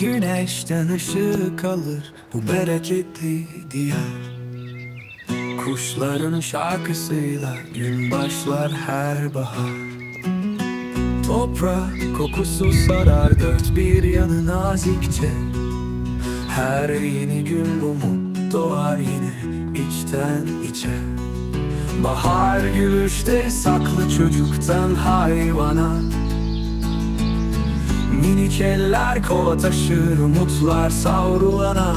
Güneşten ışık alır bu bereketli diyar. Kuşların şarkısıyla gün başlar her bahar. Toprak kokusu sarar dört bir yanı nazikçe. Her yeni gün umut doğar yine içten içe. Bahar gülüşte saklı çocuktan hayvana Minik eller kova taşır umutlar savrulana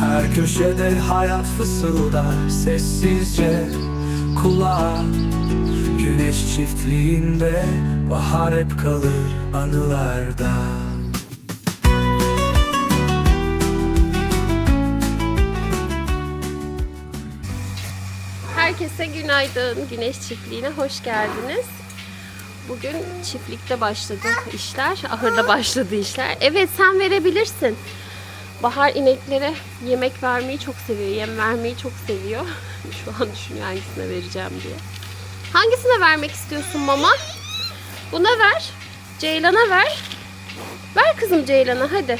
Her köşede hayat fısıldar sessizce kulağa Güneş çiftliğinde bahar hep kalır anılarda Herkese günaydın. Güneş Çiftliği'ne hoş geldiniz. Bugün çiftlikte başladı işler. Ahırda başladı işler. Evet sen verebilirsin. Bahar ineklere yemek vermeyi çok seviyor. Yem vermeyi çok seviyor. Şu an düşünüyor hangisine vereceğim diye. Hangisine vermek istiyorsun mama? Buna ver. Ceylan'a ver. Ver kızım Ceylan'a hadi.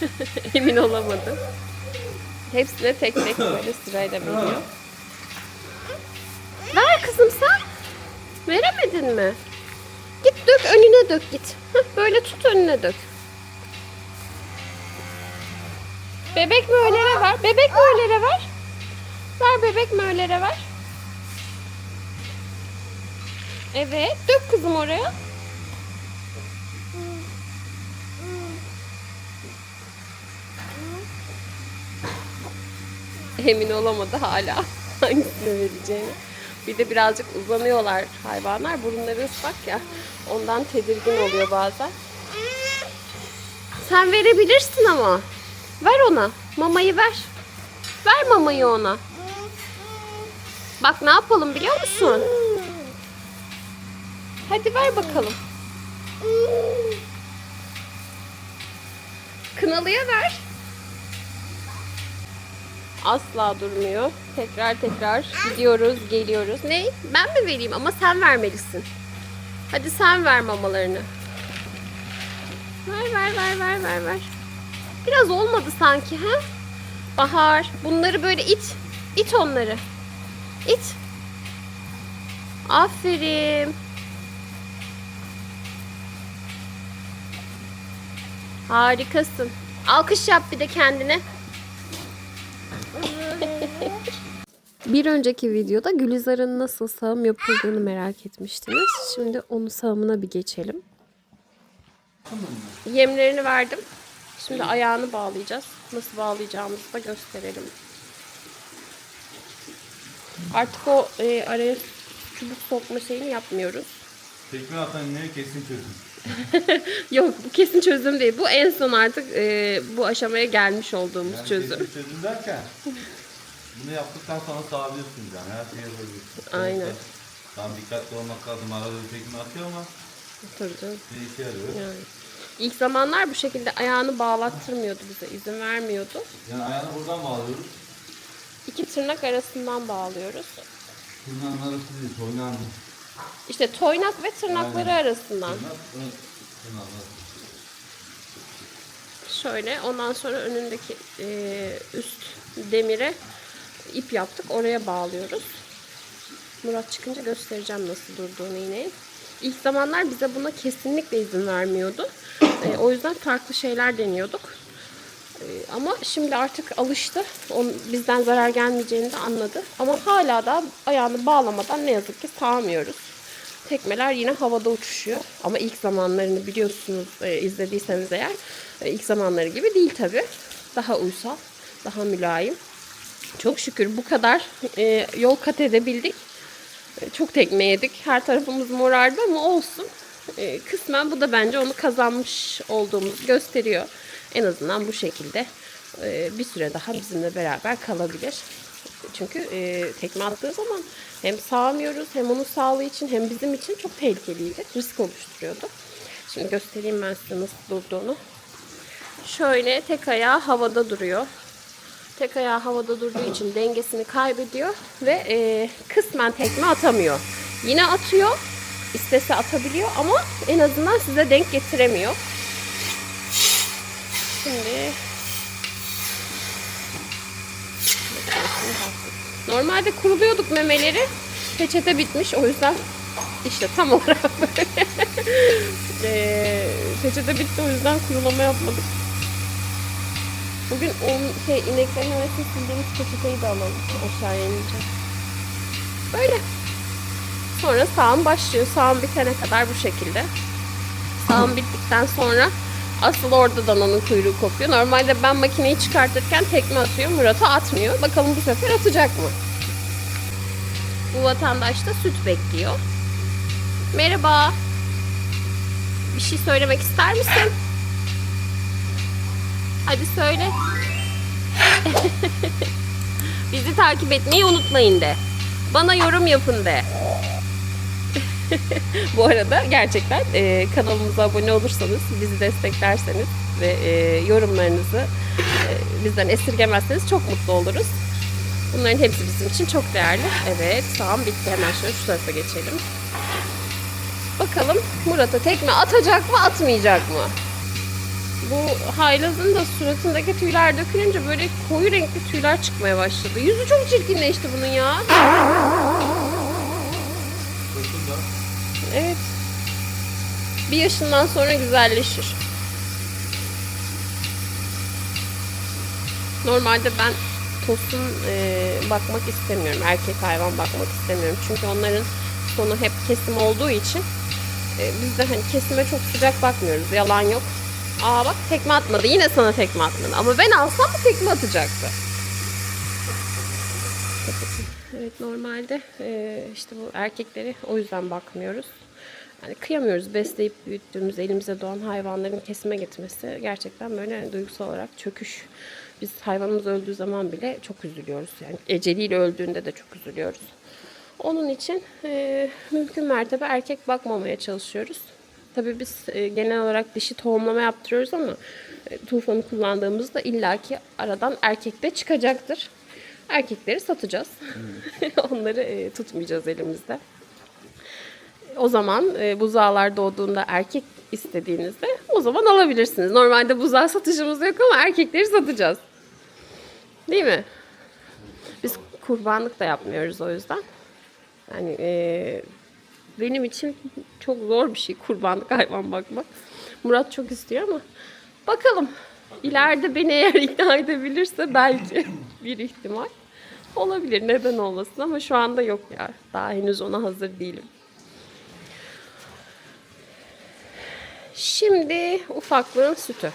Emin olamadım. Hepsine tek tek böyle sırayla veriyor. Ver kızım sen. Veremedin mi? Git dök önüne dök git. Hah, böyle tut önüne dök. Bebek möğlere ver. Bebek möğlere ver. Ver bebek möğlere ver. Evet. Dök kızım oraya. Emin olamadı hala hangisine vereceğini. Bir de birazcık uzanıyorlar hayvanlar. Burunları ıslak ya. Ondan tedirgin oluyor bazen. Sen verebilirsin ama. Ver ona. Mamayı ver. Ver mamayı ona. Bak ne yapalım biliyor musun? Hadi ver bakalım. Kınalıya ver. Asla durmuyor. Tekrar tekrar gidiyoruz, geliyoruz. Ne? Ben mi vereyim? Ama sen vermelisin. Hadi sen ver mamalarını. Ver ver ver ver ver ver. Biraz olmadı sanki ha? Bahar, bunları böyle it. İt onları. İt. Aferin. Harikasın. Alkış yap bir de kendine. Bir önceki videoda Gülizar'ın nasıl sağım yapıldığını merak etmiştiniz. Şimdi onun sağımına bir geçelim. Yemlerini verdim. Şimdi ayağını bağlayacağız. Nasıl bağlayacağımızı da gösterelim. Artık o e, araya çubuk sokma şeyini yapmıyoruz. Tekme atan ne kesin çözüm. Yok bu kesin çözüm değil. Bu en son artık e, bu aşamaya gelmiş olduğumuz Yani çözüm. kesin çözüm derken bunu yaptıktan sonra sağlıyorsunuz yani her şeyi yapabiliyorsunuz. Aynen. Tam dikkatli olmak lazım. Arada bir tekme atıyor ama Tabii canım. bir işe yarıyor. Yani. İlk zamanlar bu şekilde ayağını bağlattırmıyordu bize, izin vermiyordu. Yani ayağını buradan bağlıyoruz. İki tırnak arasından bağlıyoruz. Tırnağın arası değil, toynağın İşte toynak ve tırnakları Aynen. arasından. tırnak, ön tırnağın arası. Şöyle ondan sonra önündeki e, üst demire ip yaptık. Oraya bağlıyoruz. Murat çıkınca göstereceğim nasıl durduğunu yine. İlk zamanlar bize buna kesinlikle izin vermiyordu. E, o yüzden farklı şeyler deniyorduk. E, ama şimdi artık alıştı. Onun bizden zarar gelmeyeceğini de anladı. Ama hala da ayağını bağlamadan ne yazık ki sağmıyoruz. Tekmeler yine havada uçuşuyor. Ama ilk zamanlarını biliyorsunuz e, izlediyseniz eğer e, ilk zamanları gibi değil tabi. Daha uysal, daha mülayim. Çok şükür bu kadar e, yol kat edebildik. E, çok tekme yedik. Her tarafımız morardı ama olsun. E, kısmen bu da bence onu kazanmış olduğumuzu gösteriyor. En azından bu şekilde e, bir süre daha bizimle beraber kalabilir. Çünkü e, tekme attığı zaman hem sağmıyoruz hem onun sağlığı için hem bizim için çok tehlikeliydi. Risk oluşturuyordu. Şimdi göstereyim ben size nasıl durduğunu. Şöyle tek ayağı havada duruyor. Tek ayağı havada durduğu için dengesini kaybediyor ve e, kısmen tekme atamıyor. Yine atıyor, istese atabiliyor ama en azından size denk getiremiyor. Şimdi Normalde kuruluyorduk memeleri. Peçete bitmiş o yüzden işte tam olarak. Eee, peçete bitti o yüzden kurulama yapmadık. Bugün o şey ineklerin arasını sildiğimiz peçeteyi de alalım aşağıya inince. Böyle. Sonra sağım başlıyor. Sağım bitene kadar bu şekilde. Sağım bittikten sonra asıl orada dananın kuyruğu kopuyor. Normalde ben makineyi çıkartırken tekme atıyor. Murat'a atmıyor. Bakalım bu sefer atacak mı? Bu vatandaş da süt bekliyor. Merhaba. Bir şey söylemek ister misin? Hadi söyle. Bizi takip etmeyi unutmayın de. Bana yorum yapın de. Bu arada gerçekten e, kanalımıza abone olursanız, bizi desteklerseniz ve e, yorumlarınızı e, bizden esirgemezseniz çok mutlu oluruz. Bunların hepsi bizim için çok değerli. Evet, tamam bitti. Hemen şöyle şu tarafa geçelim. Bakalım Murat'a tekme atacak mı, atmayacak mı? Bu haylazın da suratındaki tüyler dökülünce böyle koyu renkli tüyler çıkmaya başladı. Yüzü çok çirkinleşti bunun ya. Evet. Bir yaşından sonra güzelleşir. Normalde ben tosun e, bakmak istemiyorum. Erkek hayvan bakmak istemiyorum. Çünkü onların sonu hep kesim olduğu için e, biz de hani kesime çok sıcak bakmıyoruz. Yalan yok. Aa bak tekme atmadı. Yine sana tekme atmadı. Ama ben alsam mı tekme atacaktı. Evet normalde e, işte bu erkekleri o yüzden bakmıyoruz. Yani kıyamıyoruz besleyip büyüttüğümüz elimize doğan hayvanların kesime gitmesi gerçekten böyle duygusal olarak çöküş. Biz hayvanımız öldüğü zaman bile çok üzülüyoruz. Yani eceliyle öldüğünde de çok üzülüyoruz. Onun için e, mümkün mertebe erkek bakmamaya çalışıyoruz. Tabii biz e, genel olarak dişi tohumlama yaptırıyoruz ama e, tufanı kullandığımızda illaki aradan erkek de çıkacaktır. Erkekleri satacağız. Onları e, tutmayacağız elimizde. O zaman buzağlar doğduğunda erkek istediğinizde o zaman alabilirsiniz. Normalde buzağı satışımız yok ama erkekleri satacağız. Değil mi? Biz kurbanlık da yapmıyoruz o yüzden. Yani e, benim için çok zor bir şey kurbanlık hayvan bakmak. Murat çok istiyor ama bakalım. İleride beni eğer ikna edebilirse belki bir ihtimal olabilir. Neden olmasın ama şu anda yok ya. Daha henüz ona hazır değilim. Şimdi ufaklığın sütü.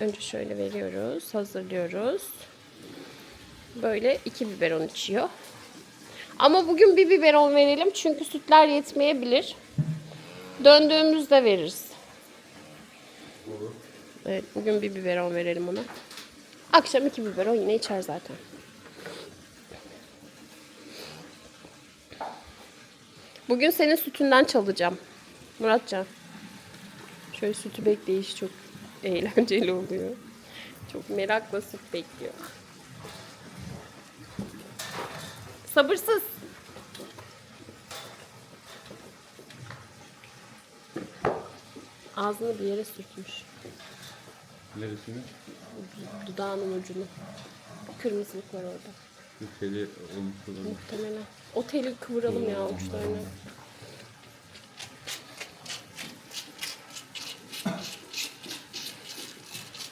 Önce şöyle veriyoruz, hazırlıyoruz. Böyle iki biberon içiyor. Ama bugün bir biberon verelim çünkü sütler yetmeyebilir. Döndüğümüzde veririz. Evet bugün bir biberon verelim ona. Akşam iki biberon yine içer zaten. Bugün senin sütünden çalacağım. Muratcan. Şöyle sütü bekleyişi çok eğlenceli oluyor. Çok merakla süt bekliyor. Sabırsız. Ağzını bir yere sürtmüş. Neresini? Dudağının ucunu. Kırmızılık var orada. Bir teli olmuş olabilir. Muhtemelen. O teli kıvıralım ya uçlarını.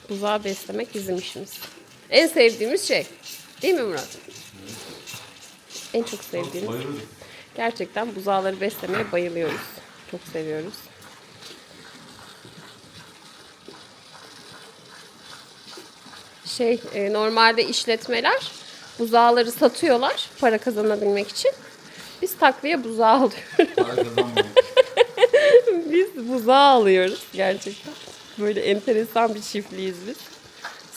Buzağı beslemek bizim işimiz. En sevdiğimiz şey. Değil mi Murat? En çok sevdiğimiz. Bayılırım. Gerçekten buzağları beslemeye bayılıyoruz. Çok seviyoruz. Şey, e, normalde işletmeler buzağları satıyorlar para kazanabilmek için. Biz takviye buzağı alıyoruz. Biz buzağı alıyoruz gerçekten. Böyle enteresan bir çiftliyiz biz.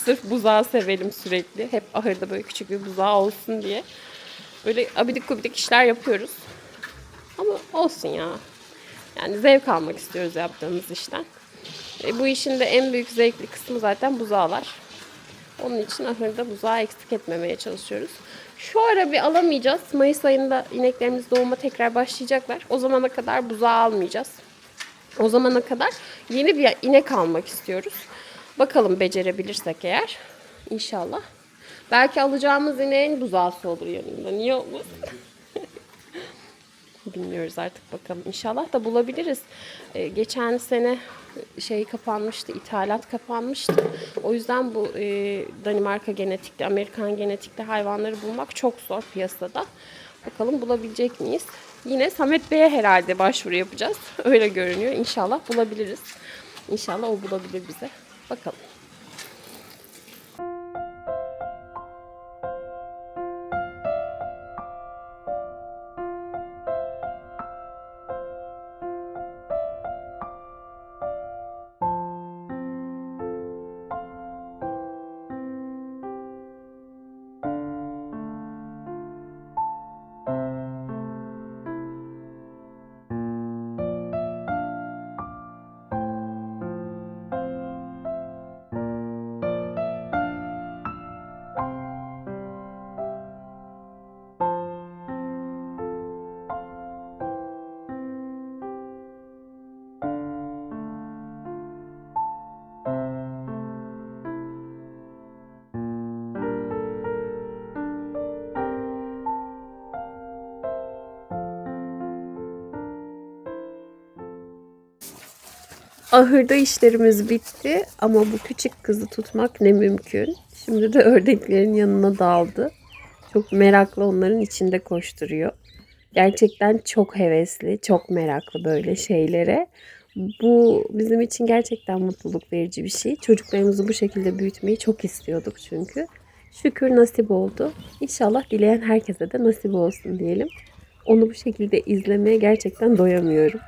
Sırf buzağı sevelim sürekli. Hep ahırda böyle küçük bir buzağı olsun diye. Böyle abidik gubidik işler yapıyoruz. Ama olsun ya. Yani zevk almak istiyoruz yaptığımız işten. E, bu işin de en büyük zevkli kısmı zaten buzağlar. Onun için ahırda buzağı eksik etmemeye çalışıyoruz. Şu ara bir alamayacağız. Mayıs ayında ineklerimiz doğuma tekrar başlayacaklar. O zamana kadar buzağı almayacağız. O zamana kadar yeni bir inek almak istiyoruz. Bakalım becerebilirsek eğer. İnşallah. Belki alacağımız ineğin buzağısı olur yanında. Niye olmasın? Bilmiyoruz artık bakalım. İnşallah da bulabiliriz. Ee, geçen sene şey kapanmıştı, ithalat kapanmıştı. O yüzden bu e, Danimarka genetikli, Amerikan genetikli hayvanları bulmak çok zor piyasada. Bakalım bulabilecek miyiz? Yine Samet Bey'e herhalde başvuru yapacağız. Öyle görünüyor. İnşallah bulabiliriz. İnşallah o bulabilir bize. Bakalım. Ahırda işlerimiz bitti ama bu küçük kızı tutmak ne mümkün. Şimdi de ördeklerin yanına daldı. Çok meraklı onların içinde koşturuyor. Gerçekten çok hevesli, çok meraklı böyle şeylere. Bu bizim için gerçekten mutluluk verici bir şey. Çocuklarımızı bu şekilde büyütmeyi çok istiyorduk çünkü. Şükür nasip oldu. İnşallah dileyen herkese de nasip olsun diyelim. Onu bu şekilde izlemeye gerçekten doyamıyorum.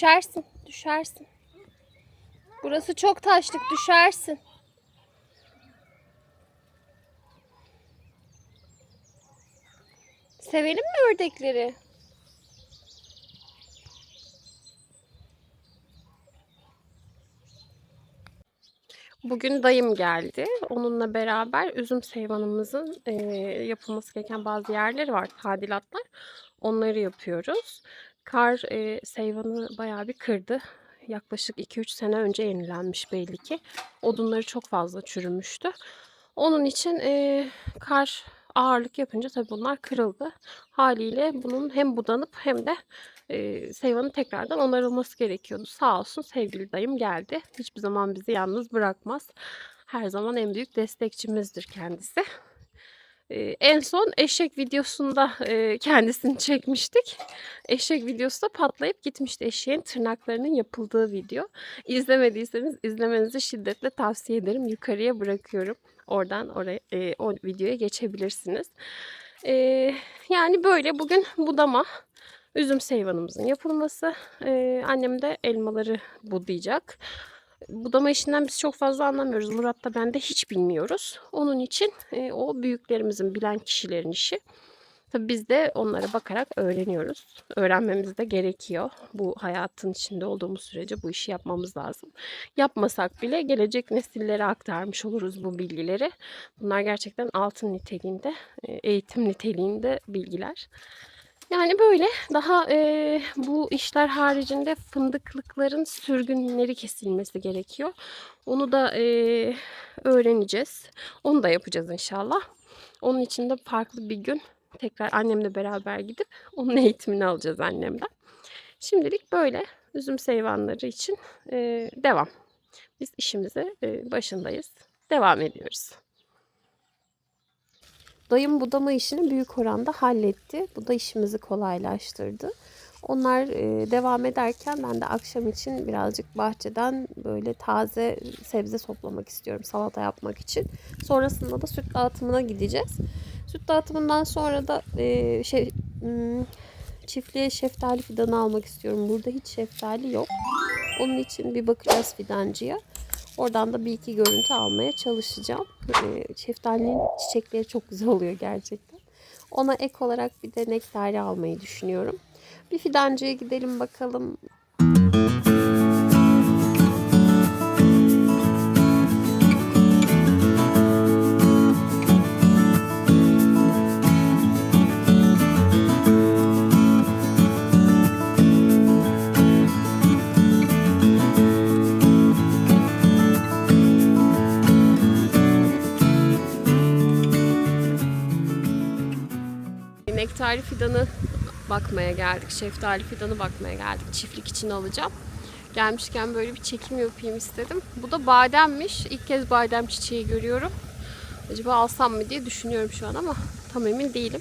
Düşersin, düşersin. Burası çok taşlık, düşersin. Sevelim mi ördekleri? Bugün dayım geldi. Onunla beraber üzüm seyvanımızın eee, yapılması gereken bazı yerleri var, tadilatlar. Onları yapıyoruz. Kar eee, seyvanı bayağı bir kırdı. Yaklaşık 2-3 sene önce yenilenmiş belli ki. Odunları çok fazla çürümüştü. Onun için eee, kar ağırlık yapınca tabii bunlar kırıldı. Haliyle bunun hem budanıp hem de eee seyvanın tekrardan onarılması gerekiyordu. Sağ olsun sevgili dayım geldi. Hiçbir zaman bizi yalnız bırakmaz. Her zaman en büyük destekçimizdir kendisi. Eee, en son eşek videosunda eee, kendisini çekmiştik. Eşek videosu da patlayıp gitmişti. Eşeğin tırnaklarının yapıldığı video. İzlemediyseniz izlemenizi şiddetle tavsiye ederim. Yukarıya bırakıyorum. Oradan oraya eee, o videoya geçebilirsiniz. Eee, yani böyle bugün budama, üzüm seyvanımızın yapılması. Eee, annem de elmaları budayacak. Budama işinden biz çok fazla anlamıyoruz. Murat da ben de hiç bilmiyoruz. Onun için e, o büyüklerimizin, bilen kişilerin işi. Tabii biz de onlara bakarak öğreniyoruz. Öğrenmemiz de gerekiyor. Bu hayatın içinde olduğumuz sürece bu işi yapmamız lazım. Yapmasak bile gelecek nesillere aktarmış oluruz bu bilgileri. Bunlar gerçekten altın niteliğinde, e, eğitim niteliğinde bilgiler. Yani böyle daha eee, bu işler haricinde fındıklıkların sürgünleri kesilmesi gerekiyor. Onu da eee, öğreneceğiz. Onu da yapacağız inşallah. Onun için de farklı bir gün tekrar annemle beraber gidip onun eğitimini alacağız annemden. Şimdilik böyle üzüm seyvanları için eee, devam. Biz işimize eee, başındayız. Devam ediyoruz. Dayım budama işini büyük oranda halletti. Bu da işimizi kolaylaştırdı. Onlar e, devam ederken ben de akşam için birazcık bahçeden böyle taze sebze toplamak istiyorum salata yapmak için. Sonrasında da süt dağıtımına gideceğiz. Süt dağıtımından sonra da e, şey hmm, çiftliğe şeftali fidanı almak istiyorum. Burada hiç şeftali yok. Onun için bir bakacağız fidancıya. Oradan da bir iki görüntü almaya çalışacağım. Ee, şeftalinin çiçekleri çok güzel oluyor gerçekten. Ona ek olarak bir de nektari almayı düşünüyorum. Bir fidancıya gidelim bakalım. Şeftali fidanı bakmaya geldik. Şeftali fidanı bakmaya geldik. Çiftlik için alacağım. Gelmişken böyle bir çekim yapayım istedim. Bu da bademmiş. İlk kez badem çiçeği görüyorum. Acaba alsam mı diye düşünüyorum şu an ama tam emin değilim.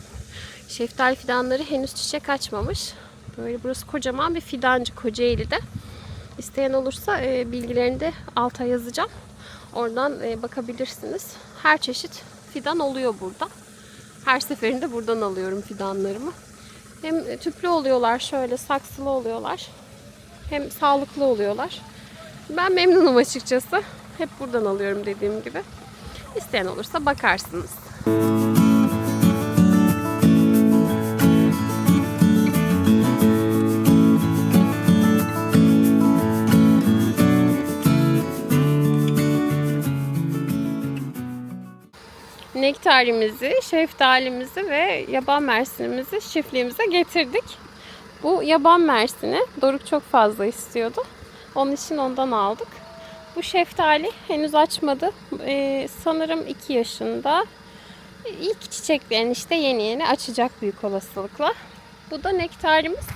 Şeftali fidanları henüz çiçek açmamış. Böyle burası kocaman bir fidancı Kocaeli'de. İsteyen olursa e, bilgilerini de alta yazacağım. Oradan e, bakabilirsiniz. Her çeşit fidan oluyor burada. Her seferinde buradan alıyorum fidanlarımı. Hem tüplü oluyorlar, şöyle saksılı oluyorlar. Hem sağlıklı oluyorlar. Ben memnunum açıkçası. Hep buradan alıyorum dediğim gibi. İsteyen olursa bakarsınız. Nektarimizi, şeftalimizi ve yaban mersinimizi çiftliğimize getirdik. Bu yaban mersini Doruk çok fazla istiyordu. Onun için ondan aldık. Bu şeftali henüz açmadı. Ee, sanırım 2 yaşında. İlk çiçeklerini işte yeni yeni açacak büyük olasılıkla. Bu da nektarimiz.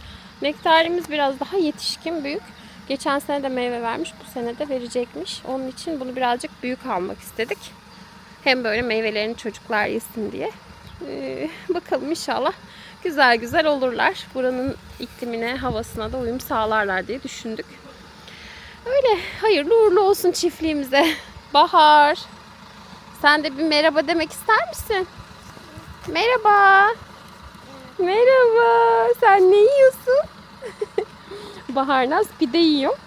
Nektarimiz biraz daha yetişkin büyük. Geçen sene de meyve vermiş, bu sene de verecekmiş. Onun için bunu birazcık büyük almak istedik. Hem böyle meyvelerini çocuklar yesin diye. Ee, bakalım inşallah güzel güzel olurlar. Buranın iklimine, havasına da uyum sağlarlar diye düşündük. Öyle hayırlı uğurlu olsun çiftliğimize. Bahar. Sen de bir merhaba demek ister misin? Merhaba. Merhaba. Sen ne yiyorsun? Bahar Naz pide yiyor.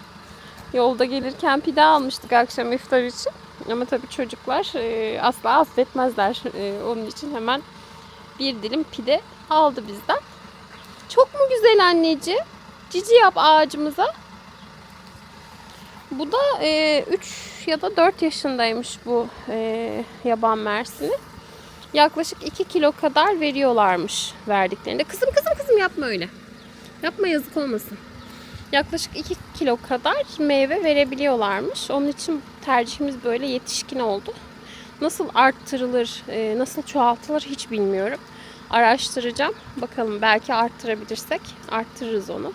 Yolda gelirken pide almıştık akşam iftar için. Ama tabii çocuklar e, asla affetmezler. E, onun için hemen bir dilim pide aldı bizden. Çok mu güzel anneciğim? Cici yap ağacımıza. Bu da 3 ya da 4 yaşındaymış bu e, yaban mersini. Yaklaşık 2 kilo kadar veriyorlarmış verdiklerinde. Kızım kızım kızım yapma öyle. Yapma yazık olmasın. Yaklaşık 2 kilo kadar meyve verebiliyorlarmış. Onun için tercihimiz böyle yetişkin oldu. Nasıl arttırılır, e, nasıl çoğaltılır hiç bilmiyorum. Araştıracağım. Bakalım belki arttırabilirsek arttırırız onu.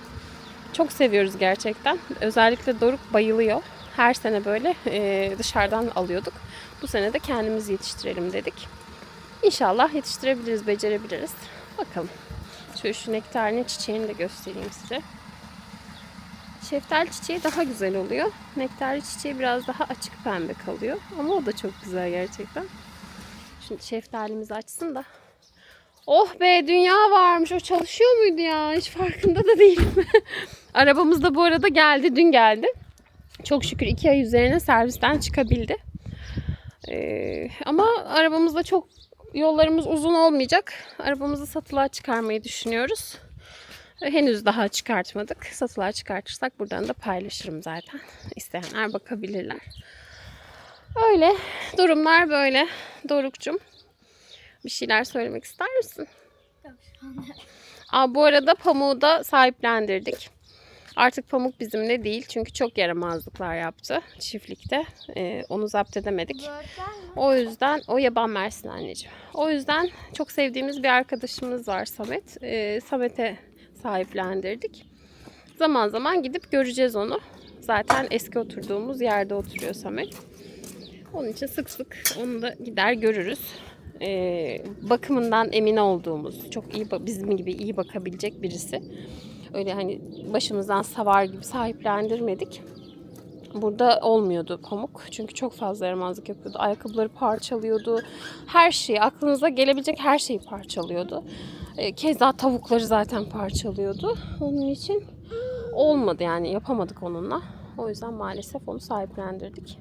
Çok seviyoruz gerçekten. Özellikle Doruk bayılıyor. Her sene böyle e, dışarıdan alıyorduk. Bu sene de kendimiz yetiştirelim dedik. İnşallah yetiştirebiliriz, becerebiliriz. Bakalım. Şöyle şu nektarinin çiçeğini de göstereyim size. Şeftali çiçeği daha güzel oluyor. Nektarlı çiçeği biraz daha açık pembe kalıyor. Ama o da çok güzel gerçekten. Şimdi şeftalimizi açsın da. Oh be dünya varmış. O çalışıyor muydu ya? Hiç farkında da değilim. Arabamız da bu arada geldi. Dün geldi. Çok şükür iki ay üzerine servisten çıkabildi. Ee, ama arabamızda çok yollarımız uzun olmayacak. Arabamızı satılığa çıkarmayı düşünüyoruz. Henüz daha çıkartmadık. Satılığa çıkartırsak buradan da paylaşırım zaten. İsteyenler bakabilirler. Öyle. Durumlar böyle. Doruk'cum. Bir şeyler söylemek ister misin? Aa, bu arada pamuğu da sahiplendirdik. Artık pamuk bizimle değil. Çünkü çok yaramazlıklar yaptı çiftlikte. Ee, onu zapt edemedik. O yüzden o yaban mersin anneciğim. O yüzden çok sevdiğimiz bir arkadaşımız var Samet. Ee, Samet'e sahiplendirdik. Zaman zaman gidip göreceğiz onu. Zaten eski oturduğumuz yerde oturuyor Samet. Onun için sık sık onu da gider görürüz. Ee, bakımından emin olduğumuz, çok iyi bizim gibi iyi bakabilecek birisi. Öyle hani başımızdan savar gibi sahiplendirmedik. Burada olmuyordu pamuk. Çünkü çok fazla yaramazlık yapıyordu. Ayakkabıları parçalıyordu. Her şeyi, aklınıza gelebilecek her şeyi parçalıyordu. E, keza tavukları zaten parçalıyordu. Onun için olmadı yani yapamadık onunla. O yüzden maalesef onu sahiplendirdik.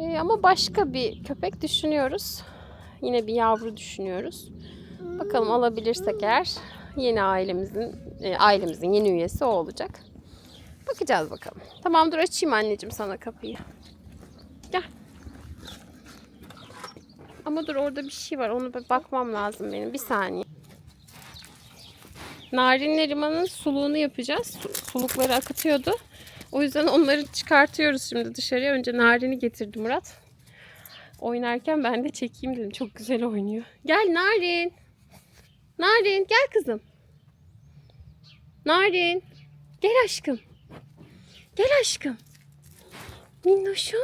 E, ama başka bir köpek düşünüyoruz. Yine bir yavru düşünüyoruz. Bakalım alabilirsek eğer yeni ailemizin e, ailemizin yeni üyesi o olacak. Bakacağız bakalım. Tamam dur açayım anneciğim sana kapıyı. Gel. Ama dur orada bir şey var. Onu bakmam lazım benim. Bir saniye. Narin Neriman'ın suluğunu yapacağız. Su- Sulukları akıtıyordu. O yüzden onları çıkartıyoruz şimdi dışarıya. Önce Narin'i getirdi Murat. Oynarken ben de çekeyim dedim. Çok güzel oynuyor. Gel Narin. Narin gel kızım. Narin. Gel aşkım. Gel aşkım. Minnoşum.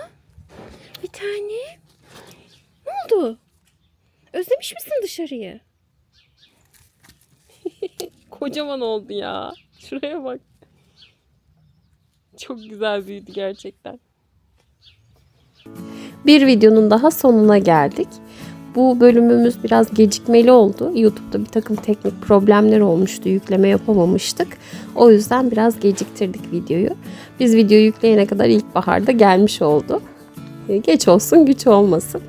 Bir tane. Ne oldu? Özlemiş misin dışarıyı? Kocaman oldu ya. Şuraya bak. Çok güzel büyüdü gerçekten. Bir videonun daha sonuna geldik. Bu bölümümüz biraz gecikmeli oldu. YouTube'da bir takım teknik problemler olmuştu. Yükleme yapamamıştık. O yüzden biraz geciktirdik videoyu. Biz videoyu yükleyene kadar ilkbaharda gelmiş oldu. E, Geç olsun güç olmasın.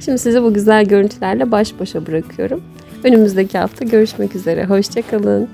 Şimdi sizi bu güzel görüntülerle baş başa bırakıyorum. Önümüzdeki hafta görüşmek üzere. Hoşçakalın.